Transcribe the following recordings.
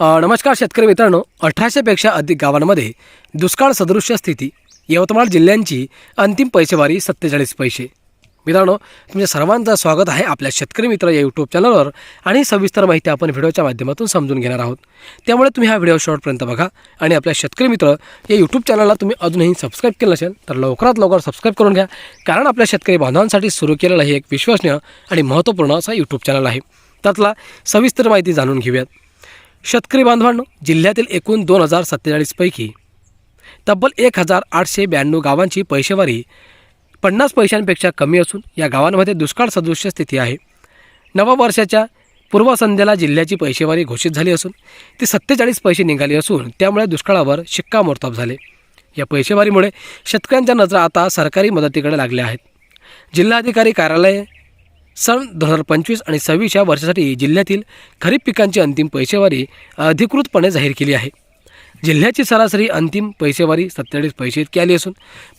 नमस्कार शेतकरी मित्रांनो. अठराशेपेक्षा अधिक गावांमध्ये दुष्काळ सदृश्य स्थिती यवतमाळ जिल्ह्यांची अंतिम पैसेवारी सत्तेचाळीस पैसे. मित्रांनो तुमच्या सर्वांचं स्वागत आहे आपल्या शेतकरी मित्र या यूट्यूब चॅनलवर आणि सविस्तर माहिती आपण व्हिडिओच्या माध्यमातून समजून घेणार आहोत. त्यामुळे तुम्ही हा व्हिडिओ शेवटपर्यंत बघा आणि आपल्या शेतकरी मित्र या यूट्यूब चॅनलला तुम्ही अजूनही सबस्क्राईब केलं नसेल तर लवकरात लवकर सबस्क्राईब करून घ्या. कारण आपल्या शेतकरी बांधवांसाठी सुरू केलेलं हे एक विश्वसनीय आणि महत्त्वपूर्ण असा यूट्यूब चॅनल आहे. त्यातला सविस्तर माहिती जाणून घेऊयात. शेतकरी बांधवांनो जिल्ह्यातील एकूण दोन हजार सत्तेचाळीसपैकी तब्बल एक हजार आठशे ब्याण्णव गावांची पैसेवारी पन्नास पैशांपेक्षा कमी असून या गावांमध्ये दुष्काळ सदृश्य स्थिती आहे. नववर्षाच्या पूर्वसंध्येला जिल्ह्याची पैसेवारी घोषित झाली असून ती सत्तेचाळीस पैसे निघाली असून त्यामुळे दुष्काळावर शिक्कामोर्तब झाले. या पैसेवारीमुळे शेतकऱ्यांच्या नजरा आता सरकारी मदतीकडे लागल्या आहेत. जिल्हाधिकारी कार्यालय सन दोन हजार पंचवीस आणि सव्वीस या वर्षासाठी जिल्ह्यातील खरीप पिकांची अंतिम पैसेवारी अधिकृतपणे जाहीर केली आहे. जिल्ह्याची सरासरी अंतिम पैसेवारी सत्तेचाळीस पैसे इतकी आली असून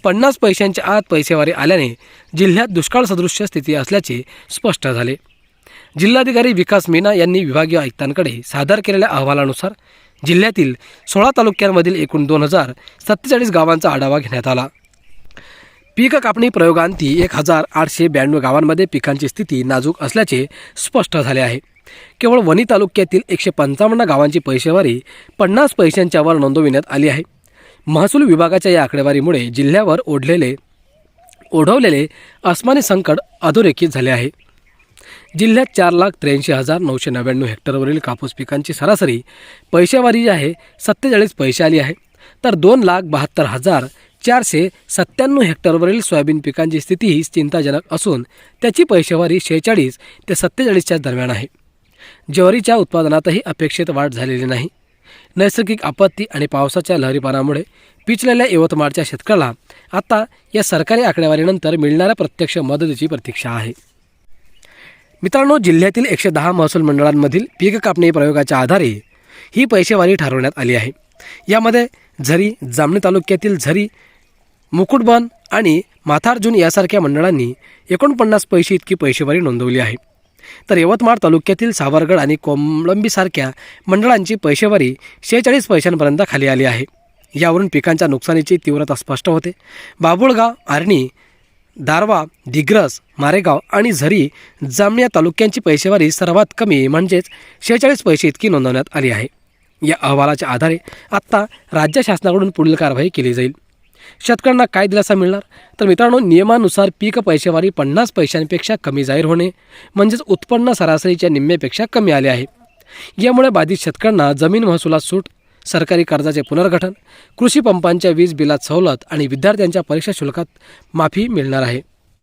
पन्नास पैशांच्या आत पैसेवारी आल्याने जिल्ह्यात दुष्काळ सदृश्य स्थिती असल्याचे स्पष्ट झाले. जिल्हाधिकारी विकास मीना यांनी विभागीय आयुक्तांकडे सादर केलेल्या अहवालानुसार जिल्ह्यातील सोळा तालुक्यांमधील एकूण दोन हजार सत्तेचाळीस गावांचा आढावा घेण्यात आला. पीक कापणी प्रयोगांती एक हजार आठशे ब्याण्णव गावांमध्ये पिकांची स्थिती नाजूक असल्याचे स्पष्ट झाले आहे. केवळ वणी तालुक्यातील एकशे पंचावन्न गावांची पैसेवारी पन्नास पैशांच्या वर नोंदविण्यात आली आहे. महसूल विभागाच्या या आकडेवारीमुळे जिल्ह्यावर ओढलेले ओढवलेले अस्मानी संकट अधोरेखित झाले आहे. जिल्ह्यात चार लाख त्र्याऐंशी हजार नऊशे नव्याण्णव हेक्टरवरील कापूस पिकांची सरासरी पैशेवारी जी आहे सत्तेचाळीस पैसे आली आहे. तर दोन लाख बहात्तर हजार चारशे सत्त्याण्णव हेक्टरवरील सोयाबीन पिकांची स्थिती ही चिंताजनक असून त्याची पैशेवारी शेहेचाळीस ते सत्तेचाळीसच्या दरम्यान आहे. ज्वारीच्या उत्पादनातही अपेक्षित वाढ झालेली नाही. नैसर्गिक आपत्ती आणि पावसाच्या लहरीपानामुळे पिचलेल्या यवतमाळच्या शेतकऱ्याला आता या सरकारी आकडेवारीनंतर मिळणाऱ्या प्रत्यक्ष मदतीची प्रतीक्षा आहे. मित्रांनो जिल्ह्यातील एकशे दहा महसूल मंडळांमधील पीक कापणी प्रयोगाच्या आधारे ही पैसेवारी ठरवण्यात आली आहे. यामध्ये झरी जामणी तालुक्यातील झरी मुकुटबन आणि माथार्जुन यासारख्या मंडळांनी एकोणपन्नास पैसे इतकी पैसेवारी नोंदवली आहे. तर यवतमाळ तालुक्यातील सावरगड आणि कोलंबीसारख्या मंडळांची पैसेवारी शेहेचाळीस पैशांपर्यंत खाली आली आहे. यावरून पिकांच्या नुकसानीची तीव्रता स्पष्ट होते. बाबुळगाव आर्णी दारवा दिग्रस मारेगाव आणि झरी जामणी या तालुक्यांची पैसेवारी सर्वात कमी म्हणजेच शेहेचाळीस पैसे इतकी नोंदवण्यात आली आहे. या अहवालाच्या आधारे आत्ता राज्य शासनाकडून पुढील कारवाई केली जाईल. शेतकऱ्यांना काय दिलासा मिळणार? तर मित्रांनो नियमानुसार पीक पैसेवारी पन्नास पैशांपेक्षा कमी जाहीर होणे म्हणजेच उत्पन्न सरासरीच्या निम्म्यापेक्षा कमी आले आहे. यामुळे बाधित शेतकऱ्यांना जमीन महसुलात सूट सरकारी कर्जाचे पुनर्गठन कृषी पंपांच्या वीज बिलात सवलत आणि विद्यार्थ्यांच्या परीक्षा शुल्कात माफी मिळणार आहे.